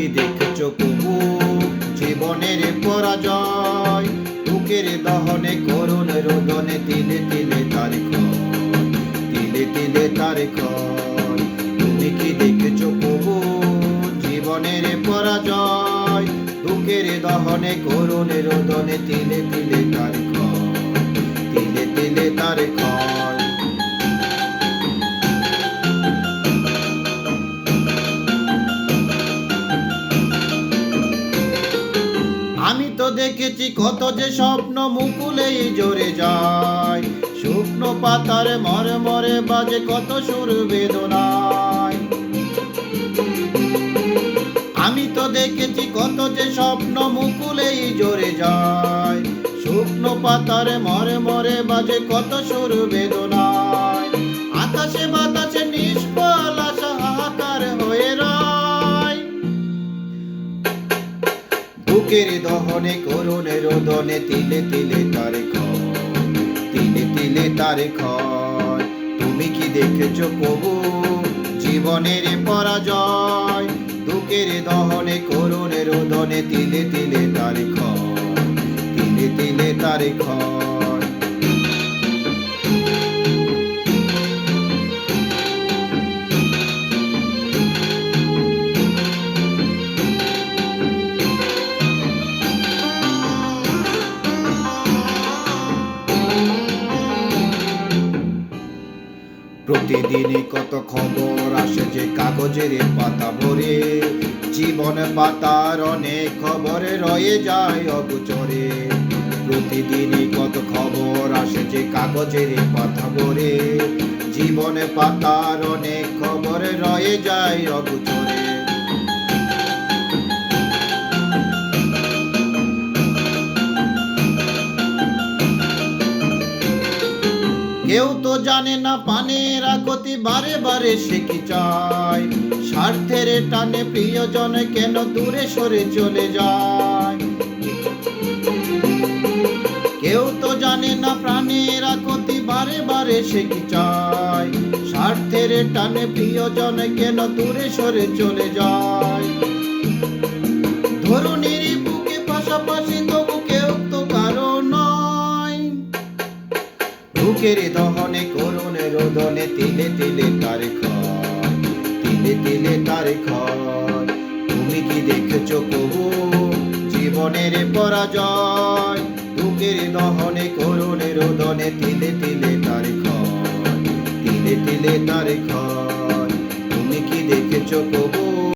কি দেখেছ কবু জীবনের পরাজয়। বুকের দহনে করুন রোদনে, তিলে তিলে তার তিলে তিলে তার তুমি কি দেখেছ কবু জীবনের পরাজয়? বুকের দহনে করুন রোদনে, তিলে তিলে তার তিলে তিলে তার দেখেছি কত যে স্বপ্ন মুকুলেই জোরে যায়। শুকনো পাতার মরে মরে বাজে কত সুর বেদনায়। আমি তো দেখেছি কত যে স্বপ্ন মুকুলেই জোরে যায়। শুকনো পাতার মরে মরে বাজে কত সুর বেদনায়। আকাশে বাতাসে বুকের দহনে করুণে রোদনে তিলে তিলে তার তিলে তিলে তার তুমি কি দেখেছ কবু জীবনের পরাজয়? দুঃখের দহনে করুণে রোদনে তিলে তিলে তার তিলে তিলে তার ক্ষয় প্রতিদিনই কত খবর আসে যে কাগজের পাতা ভরে। জীবন পাতার অনেক খবরে রয়ে যায় অগোচরে। প্রতিদিনই কত খবর আসে যে কাগজের পাতা ভরে। জীবনে পাতার অনেক খবরে রয়ে যায় অগোচরে। কেউ তো জানে না পানের আগতি বারে বারে সে কি চায়। স্বার্থের টানে প্রিয়জন কেন দূরে সরে চলে যায়? কেউ তো জানে না প্রাণের আকতি বারে বারে সে কি চায়। স্বার্থের টানে প্রিয়জন কেন দূরে সরে চলে যায়? ধরুনির বুকের দহনে, করুণে রোদনে, তিলে তিলে তার তিলে তিলে তার তুমি কি দেখেছ প্রভু জীবনের পরাজয়। বুকের দহনে, করুণে রোদনে, তিলে তিলে তার তিলে তিলে তার তুমি কি দেখেছ প্রভু